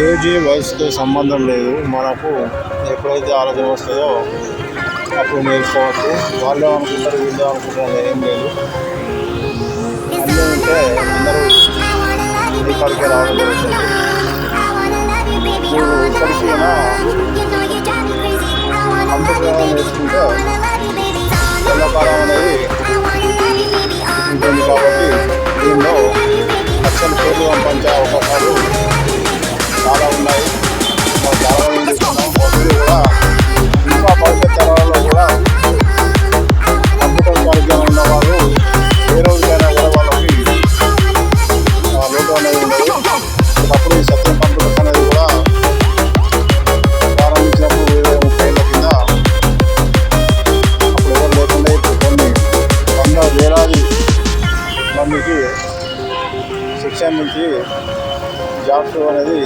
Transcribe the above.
AG వయసుతో సంబంధం లేదు. మనకు ఎప్పుడైతే ఆలోచన వస్తుందో అప్పుడు నేర్చుకోవచ్చు. వాళ్ళు అనుకుంటారు వీళ్ళు అనుకుంటారు ఏం లేదు. అన్నీ ఉంటే అందరూ ఇక్కడికి రావడం జరుగుతుంది మీరు ఇక్కడికి నేర్చుకుంటే ఎండాకాలం అనేది ఉంటుంది కాబట్టి దీనిలో లక్షల కోట్లు పంపించే అవకాశాలు మందికి శిక్షణ నుంచి జాబ్స్ అనేది